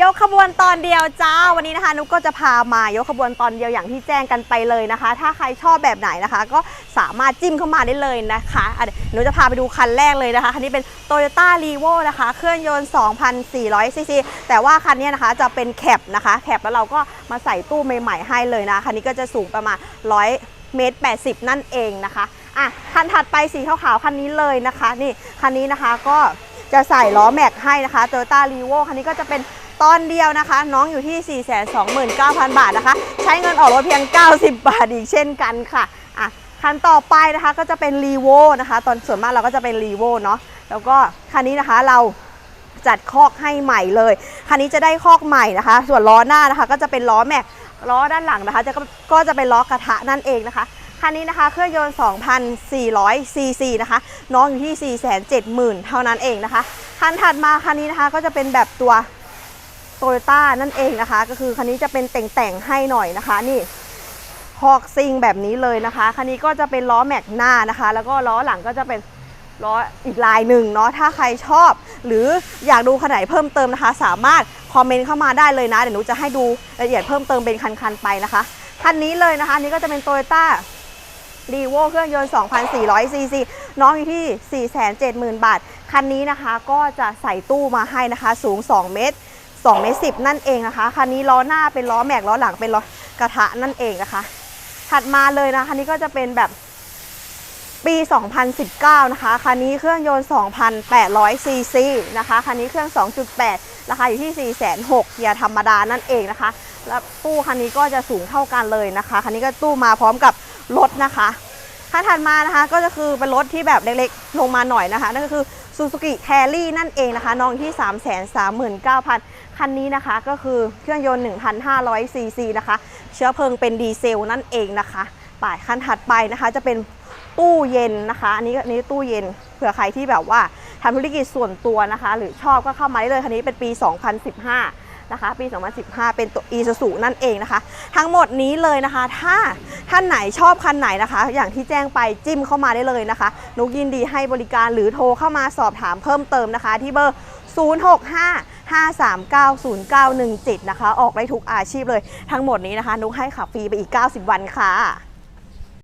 ยกขบวนตอนเดียวจ้าวันนี้นะคะนุกก็จะพามายกขบวนตอนเดียวอย่างที่แจ้งกันไปเลยนะคะ ถ้าใครชอบแบบไหนนะคะ ก็สามารถจิ้มเข้ามาได้เลยนะคะอะเดี๋ยวหนูจะพาไปดูคันแรกเลยนะคะคันนี้เป็น Toyota r e v o นะคะ เครื่องยนต์ 2,400 ซีซีแต่ว่าคันนี้นะคะจะเป็นแคปนะคะแคปแล้วเราก็มาใส่ตู้ใหม่ๆให้เลยนะคันนี้ก็จะสูงประมาณ 100 เมตร 80 นั่นเองนะคะอะคันถัดไปสีขาวๆคันนี้เลยนะคะ นี่คันนี้นะคะก็ จะใส่ล้อแม็กให้นะคะ Toyota r e v o คันนี้ก็จะเป็นตอนเดียวนะคะ น้องอยู่ที่ 429,000 บาทนะคะ ใช้เงินออกรถเพียง 90 บาทอีกเช่นกันค่ะอะคันต่อไปนะคะก็จะเป็น r e v o นะคะ ตอนส่วนมากเราก็จะเป็น r e v o เนาะแล้วก็คันนี้นะคะเราจัดคอกให้ใหม่เลย คันนี้จะได้คอกใหม่นะคะ ส่วนล้อหน้านะคะ ก็จะเป็นล้อแม็กล้อด้านหลังนะคะจะก็จะเป็นล้อกระทะนั่นเองนะคะ คันนี้นะคะ เครื่องยนต์ 2,400 ซีซีนะคะ น้องอยู่ที่ 470,000 เท่านั้นเองนะคะ คันถัดมาคันนี้นะคะก็จะเป็นแบบตัวโตโยต้านั่นเองนะคะ ก็คือคันนี้จะเป็นแต่งๆให้หน่อยนะคะนี่ฮอกซิงแบบนี้เลยนะคะ คันนี้ก็จะเป็นล้อแม็กหน้านะคะ แล้วก็ล้อหลังก็จะเป็นล้ออีกลายหนึ่งเนาะ ถ้าใครชอบ หรืออยากดูคันไหนเพิ่มเติมนะคะ สามารถคอมเมนต์เข้ามาได้เลยนะ เดี๋ยวหนูจะให้ดูรายละเอียดเพิ่มเติมเป็นคันๆไปนะคะ คันนี้เลยนะคะ นี้ก็จะเป็นโตโยต้า รีโวเครื่องยนต์ 2,400ซีซีน้องอยู่ที่ 470,000 บาท คันนี้นะคะก็จะใส่ตู้มาให้นะคะ สูง 2 เมตร2เมตร10นั่นเองนะคะ คันนี้ล้อหน้าเป็นล้อแม็กล้อหลังเป็นล้อกระทะนั่นเองนะคะ ถัดมาเลยนะคันนี้ก็จะเป็นแบบปี 2019 นะคะ คันนี้เครื่องยนต์ 2,800 ซีซีนะคะ คันนี้เครื่อง 2.8 ราคาอยู่ที่ 4,600เกียร์ธรรมดานั่นเองนะคะ แล้วตู้คันนี้ก็จะสูงเท่ากันเลยนะคะ คันนี้ก็ตู้มาพร้อมกับ รถนะคะคันถัดมานะคะก็จะคือเป็นรถที่แบบเล็กๆ ลงมาหน่อยนะคะ นั่นก็คือ Suzuki Carry นั่นเองนะคะน้องที่ 339,000 คันนี้นะคะก็คือเครื่องยนต์ 1,500 ซีซีนะคะ เชื้อเพลิงเป็นดีเซลนั่นเองนะคะป่ายคันถัดไปนะคะจะเป็นตู้เย็นนะคะ อันนี้อันนี้ตู้เย็นเผื่อใครที่แบบว่าทำธุรกิจส่วนตัวนะคะ หรือชอบก็เข้ามาได้เลยคันนี้เป็นปี 2015 นะคะ ปี 2015 เป็นตัว e s u s u นั่นเองนะคะ ทั้งหมดนี้เลยนะคะ ถ้า ท่านไหนชอบคันไหนนะคะ อย่างที่แจ้งไปจิ้มเข้ามาได้เลยนะคะ นุกยินดีให้บริการหรือโทรเข้ามาสอบถามเพิ่มเติมนะคะ ที่เบอร์ 065 539 0917 นะคะ ออกได้ทุกอาชีพเลย ทั้งหมดนี้นะคะ นุกให้ขับฟรีไปอีก 90 วันค่ะ